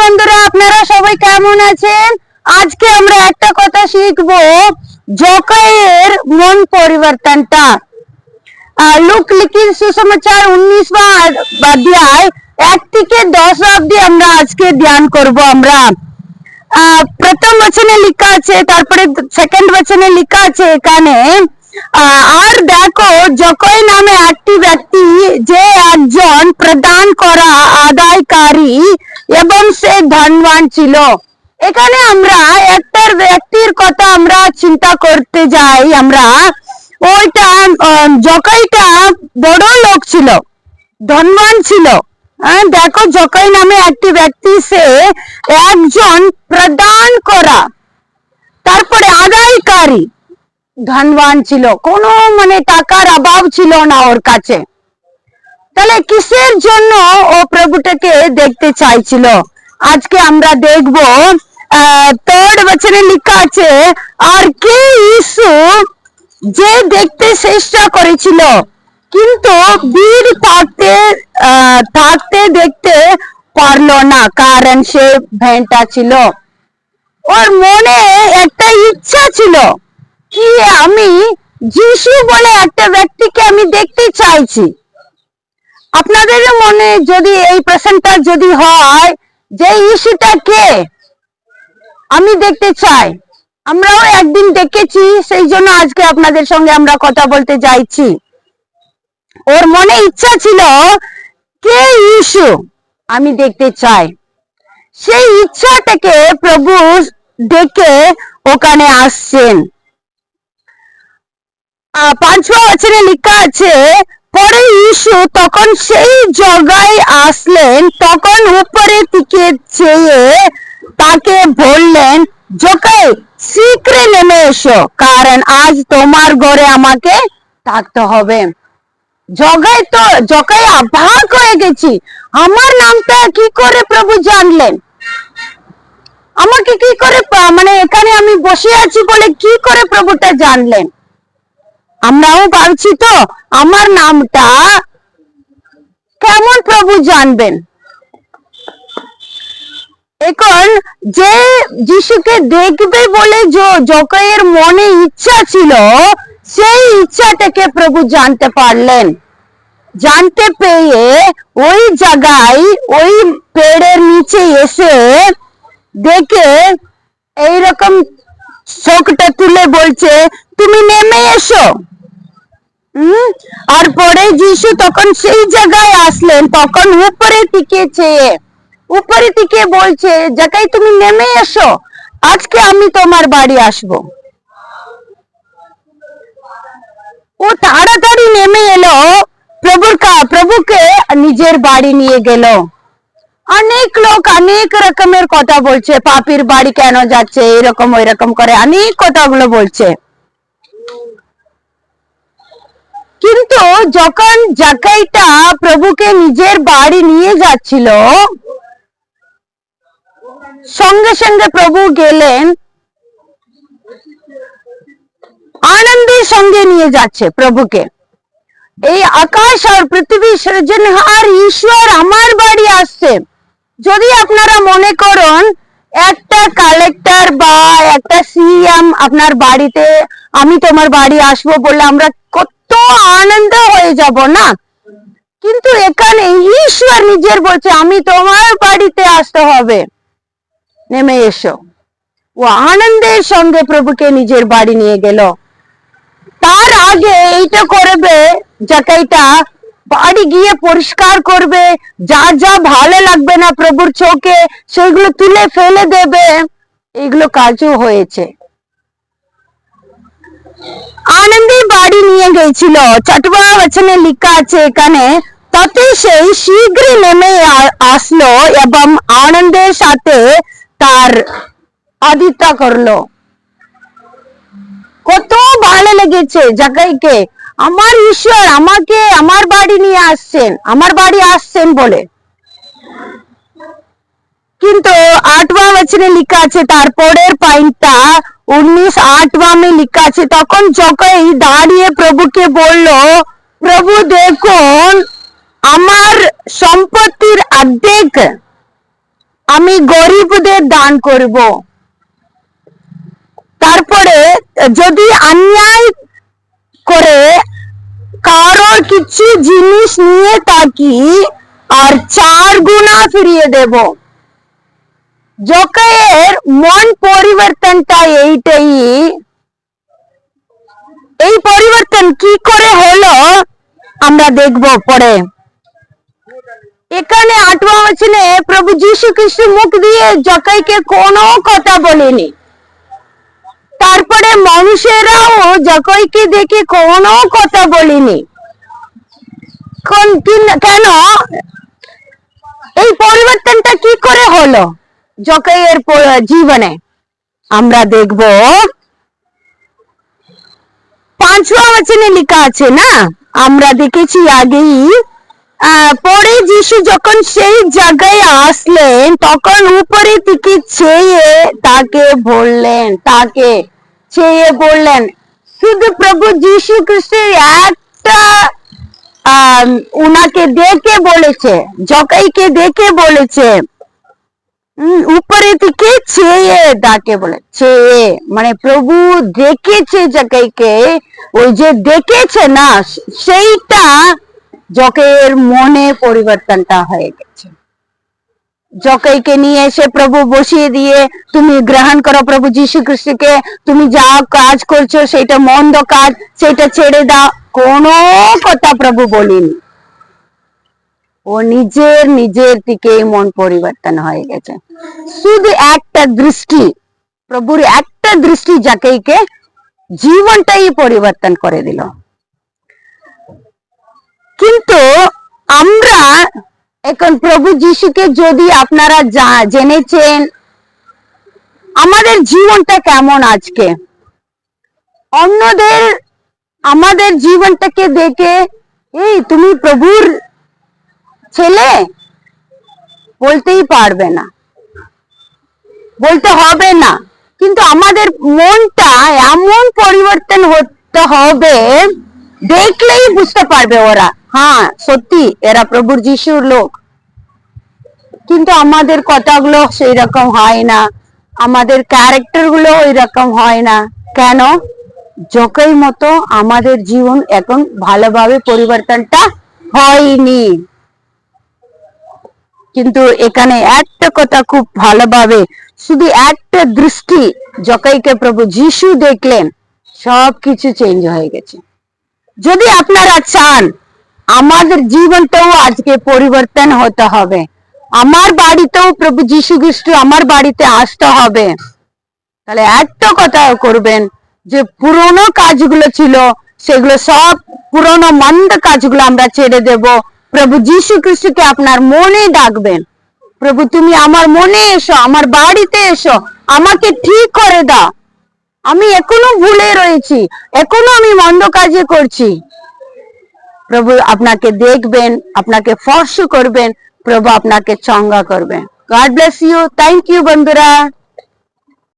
বন্ধুরা, আপনারা সবাই কেমন আছেন? আজকে আমরা একটা কথা শিখব, জকাইয়ের মন পরিবর্তনটা। লুক লিখিত সুসমাচার উনিশवा অধ্যায় এক থেকে দশ অব্দি আমরা আজকে ধ্যান করব আমরা। প্রথম বচনে লেখা আছে, তারপরে সেকেন্ড বচনে লেখা আছে এখানে আর দেখো, জকই নামে একটি ব্যক্তি যে একজন প্রদান করা আদায়কারী এবং সে ধনবান ছিল। এখানে আমরা একটার ব্যক্তির কথা আমরা চিন্তা করতে যাই। আমরা ওইটা জকাইটা বড় লোক ছিল, ধনবান ছিল। দেখো জকাই নামে একটি ব্যক্তি, সে একজন প্রদান করা, তারপরে আদায়কারী ধনবান ছিল। কোনো মানে টাকার অভাব ছিল না ওর কাছে। তাহলে কিসের জন্য ও প্রভুটাকে দেখতে চাইছিল? আজকে আমরা দেখব থার্ড বছরে লেখা আছে, আর কে ইসু যে দেখতে চেষ্টা করেছিল, কিন্তু বীর থাকতে থাকতে দেখতে পারল না, কারণ সে ভেন্টা ছিল। ওর মনে একটা ইচ্ছা ছিল কি আমি যিশু বলে একটা ব্যক্তিকে আমি দেখতে চাইছি। আপনাদের মনে যদি এই প্রশ্নটা যদি হয়, যে ইস্যুটা কে? আমি দেখতে চাই। আমরাও একদিন দেখেছি, সেই জন্য আজকে আপনাদের সঙ্গে আমরা কথা বলতে যাইছি ওর মনে ইচ্ছা ছিল, কে ইস্যু আমি দেখতে চাই। সেই ইচ্ছাটাকে প্রভু ডেকে ওখানে আসছেন। পাঁচवा বছরে লেখা আছে পরে ইসু তখন সেই জায়গায় আসলেন। তখন উপরে দিকে চেয়ে তাকে বললেন জকাই শীঘ্র নেমে এসো, কারণ আজ তোমার ঘরে আমাকে থাকতে হবে। জগাই তো, জগাই অবাক হয়ে গেছি। আমার নামটা কি করে প্রভু জানলেন? আমাকে কি করে মানে এখানে আমি বসে আছি বলে কি করে প্রভুটা জানলেন? আমরাও ভাবছি তো, আমার নামটা কেমন প্রভু জানবেন? এখন যে যিশুকে দেখবে বলে জকাইয়ের মনে ইচ্ছা ছিল, সেই ইচ্ছাটাকে প্রভু জানতে পারলেন। জানতে পেয়ে ওই জায়গায়, ওই পেড়ের নিচে এসে দেখে এইরকম চোখটা তুলে বলছে, তুমি নেমে এসো। আর পরে যিশু তখন সেই জায়গায় আসলেন, তখন উপরে দিকে চেয়ে। উপরে দিকে বলছে, জায়গায় তুমি নেমে এসো, আজকে আমি তোমার বাড়ি আসব। ও তাড়াতাড়ি নেমে এলো। প্রভুর কা- প্রভুকে নিজের বাড়ি নিয়ে গেল। অনেক লোক অনেক রকমের কথা বলছে, পাপির বাড়ি কেন যাচ্ছে? এরকম ওই রকম করে অনেক কথাগুলো বলছে। কিন্তু যখন জাকাইটা প্রভুকে নিজের বাড়ি নিয়ে যাচ্ছিল, সঙ্গে সঙ্গে প্রভু গেলেন, আনন্দের সঙ্গে নিয়ে যাচ্ছে প্রভুকে। এই আকাশ আর পৃথিবী সৃজনহার, ঈশ্বর আমার বাড়ি আসছে। যদি আপনারা মনে করুন একটা কালেক্টর বা একটা সিএম আপনার বাড়িতে, আমি তোমার বাড়ি আসব বলে আমরা কত আনন্দ হয়ে যাব না? কিন্তু এখানে ঈশ্বর নিজের বলছে, আমি তোমার বাড়িতে আসতে হবে। নেমে এসো। ও আনন্দের সঙ্গে প্রভুকে নিজের বাড়ি নিয়ে গেল। তার আগে এইটা করবে জাকাইটা বাড়ি গিয়ে পরিষ্কার করবে যা যা ভালো লাগবে না প্রভুর চোখে সেগুলো তুলে ফেলে দেবে। এগুলো কাজও হয়েছে। আনন্দে বাড়ি নিয়ে গেছিল। চটবা বচনে লেখা আছে এখানে, তাতে সেই শীঘ্রই নেমে আসলো এবং আনন্দের সাথে তার আদিত্যা করল। কত ভালো লেগেছে জাগাইকে। আমার ঈশ্বর আমাকে আমার বাড়ি নিয়ে আসছেন, আমার বাড়ি আসছেন বলে। কিন্তু আটवा বছরে লেখা আছে তারপরের পয়েন্টটা উনিশ আটवा মে লেখা আছে, তখন জকাই দাঁড়িয়ে প্রভুকে বলল, প্রভু দেখুন, আমার সম্পত্তির অর্ধেক আমি গরিবদের দান করব। তারপরে যদি অন্যায় করে কারোর কিছু জিনিস নিয়ে থাকি আর চার গুণা ফিরিয়ে দেব। জকাইয়ের মন পরিবর্তনটা এইটাই। এই পরিবর্তন কি করে হলো আমরা দেখব পরে। এখানে আটবা বচনে প্রভু যীশু খ্রিস্ট মুখ দিয়ে জকাইকে কোনো কথা বলেনি। তারপরে মানুষেরাও জকাইকে দেখে কোনো কথা বলিনি। কেন এই পরিবর্তনটা কি করে হলো জকাইয়ের জীবনে? আমরা দেখব। পাঁচवा বচনে লেখা আছে না? আমরা দেখেছি আগেই পরে যিশু যখন সেই জায়গায় আসলেন, তখন উপরে থেকে চেয়ে তাকে বললেন, তাকে চেয়ে বললেন, শুধু প্রভু যিশু খ্রিস্টের একটা উনাকে দেখে বলেছে জকাইকে দেখে বলেছে। উপরে থেকে চেয়ে ডাকে বলে, চেয়ে মানে প্রভু দেখেছে জকাইকে ওই যে দেখেছে না, সেইটা জকের মনে পরিবর্তনটা হয়ে গেছে। জকাইকে নিয়ে এসে প্রভু বসিয়ে দিয়ে, তুমি গ্রহণ করো প্রভু যীশু খ্রিস্টকে। তুমি যা কাজ করছ, সেটা মন্দ কাজ, সেটা ছেড়ে দাও। কোনো কথা প্রভু বলিনি। ও নিজের নিজের দিকে মন পরিবর্তন হয়ে গেছে। শুধু একটা দৃষ্টি, প্রভুর একটা দৃষ্টি যাকেইকে জীবনটাই পরিবর্তন করে দিল। কিন্তু আমরা এখন প্রভু যিশুকে যদি আপনারা জেনেছেন, আমাদের জীবনটা কেমন আজকে? অন্যদের, আমাদের জীবনটাকে দেখে, এই, তুমি প্রভুর ছেলে? বলতেই পারবে না। বলতে হবে না। কিন্তু আমাদের মনটা এমন পরিবর্তন হতে হবে, দেখলেই বুঝতে পারবে ওরা। হ্যাঁ সত্যি, এরা প্রভুর যিশুর লোক। কিন্তু আমাদের কথাগুলো সেই রকম হয় না। আমাদের ক্যারেক্টারগুলো ওই রকম হয় না। কেন? জকের মতো আমাদের জীবন এখন ভালোভাবে পরিবর্তনটা হয়নি। কিন্তু এখানে একটা কথা খুব ভালোভাবে, শুধু একটা দৃষ্টি জকাইকে প্রভু যিশু দেখলেন সব কিছু চেঞ্জ হয়ে গেছে। যদি আপনারা চান আমাদের জীবনটাও আজকে পরিবর্তন হতে হবে। আমার বাড়িতেও প্রভু যিশু খ্রিস্ট আমার বাড়িতে আসতে হবে। তাহলে একটা কথা করবেন, যে পুরনো কাজগুলো ছিল, সেগুলো সব পুরনো মন্দ কাজগুলো আমরা ছেড়ে দেব। প্রভু যীশু খ্রিস্টকে আপনার মনে ডাকবেন। প্রভু তুমি আমার মনে এসো, আমার বাড়িতে এসো, আমাকে ঠিক করে দাও। আমি এখনও ভুলে রয়েছি, এখনও আমি মন্দ কাজে করছি। প্রভু আপনাকে দেখবেন আপনাকে স্পর্শ করবেন প্রভু আপনাকে চঙ্গা করবেন God bless you thank you বন্ধুরা